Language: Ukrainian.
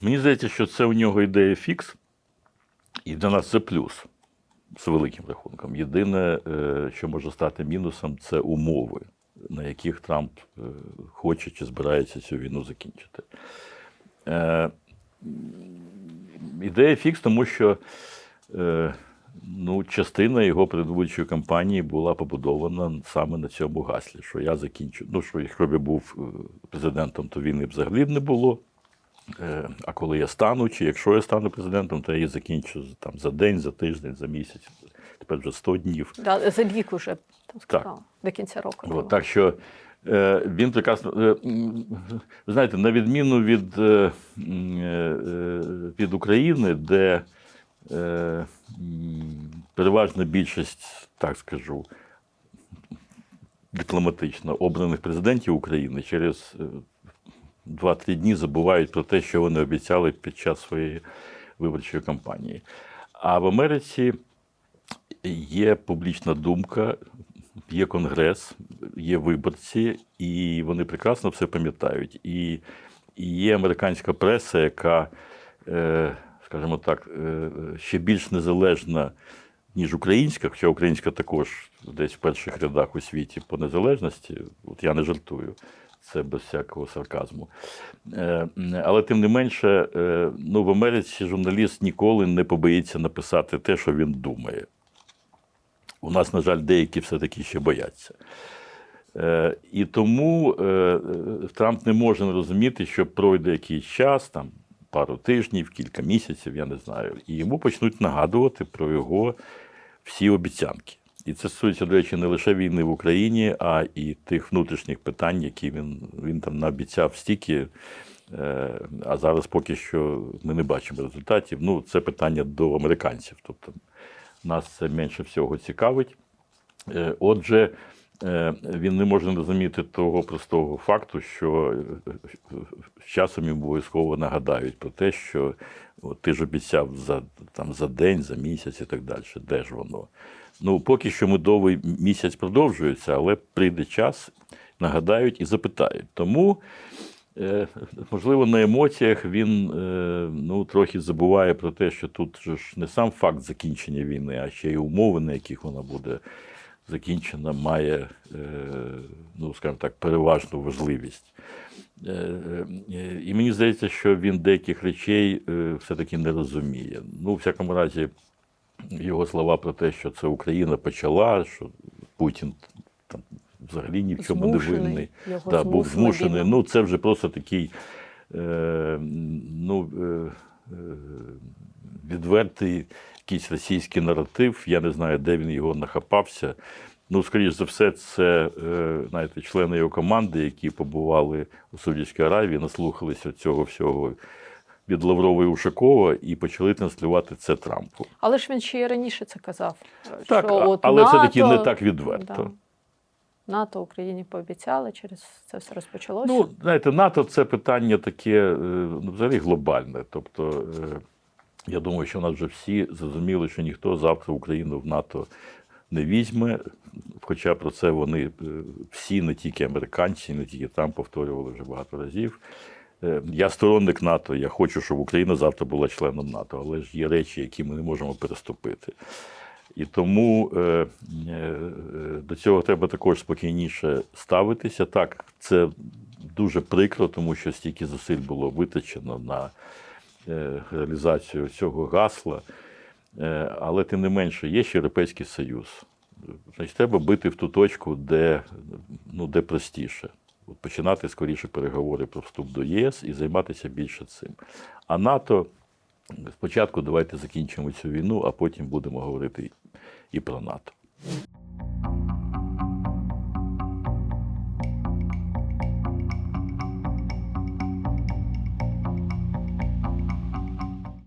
Мені здається, що це у нього ідея фікс, і для нас це плюс з великим рахунком. Єдине, е, що може стати мінусом, це умови, на яких Трамп е, хоче чи збирається цю війну закінчити. Е, Ідея фікс, тому що ну, частина його передвиборчої кампанії була побудована саме на цьому гаслі, що я закінчу. Ну, що якщо б я був президентом, то війни взагалі б не було. Е, А коли я стану, чи якщо я стану президентом, то я її закінчу там, за день, за тиждень, за місяць, тепер вже 100 днів. Да, за рік уже там сказала, до кінця року. От, так що е, він прекрасно. Е, ви знаєте, на відміну від, від України, де переважна більшість, так скажу, дипломатично обраних президентів України через 2-3 дні забувають про те, що вони обіцяли під час своєї виборчої кампанії. А в Америці є публічна думка, є конгрес, є виборці, і вони прекрасно все пам'ятають. І, є американська преса, яка, е, скажімо так, е, ще більш незалежна, ніж українська, хоча українська також десь в перших рядах у світі по незалежності. От я не жартую. Це без всякого сарказму. Е, Але тим не менше, е, ну, в Америці журналіст ніколи не побоїться написати те, що він думає. У нас, на жаль, деякі все-таки ще бояться. Е, І тому Трамп не може розуміти, що пройде якийсь час, там пару тижнів, кілька місяців, я не знаю, і йому почнуть нагадувати про його всі обіцянки. І це стосується, до речі, не лише війни в Україні, а і тих внутрішніх питань, які він, він там наобіцяв стільки. Е, А зараз поки що ми не бачимо результатів. Ну, це питання до американців. Тобто нас це менше всього цікавить. Е, Отже, він не може розуміти того простого факту, що е, з часом йому обов'язково нагадають про те, що от, ти ж обіцяв за, там, за день, за місяць і так далі. Де ж воно? Ну, поки що медовий місяць продовжується, але прийде час, нагадають і запитають. Тому, е, можливо, на емоціях він е, ну, трохи забуває про те, що тут ж не сам факт закінчення війни, а ще й умови, на яких вона буде закінчена, має, е, ну, скажімо так, переважну важливість. Е, е, І мені здається, що він деяких речей все-таки не розуміє. Ну, у всякому разі, його слова про те, що це Україна почала, що Путін там взагалі ні в чому не винний. Да, був змушений. Ну, це вже просто такий е, ну, е, відвертий якийсь російський наратив. Я не знаю, де він його нахапався. Ну, скоріш за все, це е, знаєте, члени його команди, які побували у Саудівській Аравії, наслухалися цього всього від Лаврова і Ушакова і почали транслювати це Трампу. Але ж він ще й раніше це казав. Так, що от але НАТО, все-таки не так відверто. Да, НАТО Україні пообіцяли, через це все розпочалося. Ну, знаєте, НАТО це питання таке е, ну, взагалі глобальне. Тобто, е, я думаю, що в нас вже всі зрозуміли, що ніхто завтра Україну в НАТО не візьме. Хоча про це вони е, всі, не тільки американці, не тільки там повторювали вже багато разів. Е, Я сторонник НАТО, я хочу, щоб Україна завтра була членом НАТО, але ж є речі, які ми не можемо переступити. І тому е, до цього треба також спокійніше ставитися. Так, це дуже прикро, тому що стільки зусиль було витрачено на реалізацію цього гасла. Е, але тим не менше, є ще Європейський Союз. Значить, треба бити в ту точку, де, ну, де простіше. От починати скоріше переговори про вступ до ЄС і займатися більше цим. А НАТО спочатку давайте закінчимо цю війну, а потім будемо говорити і про НАТО.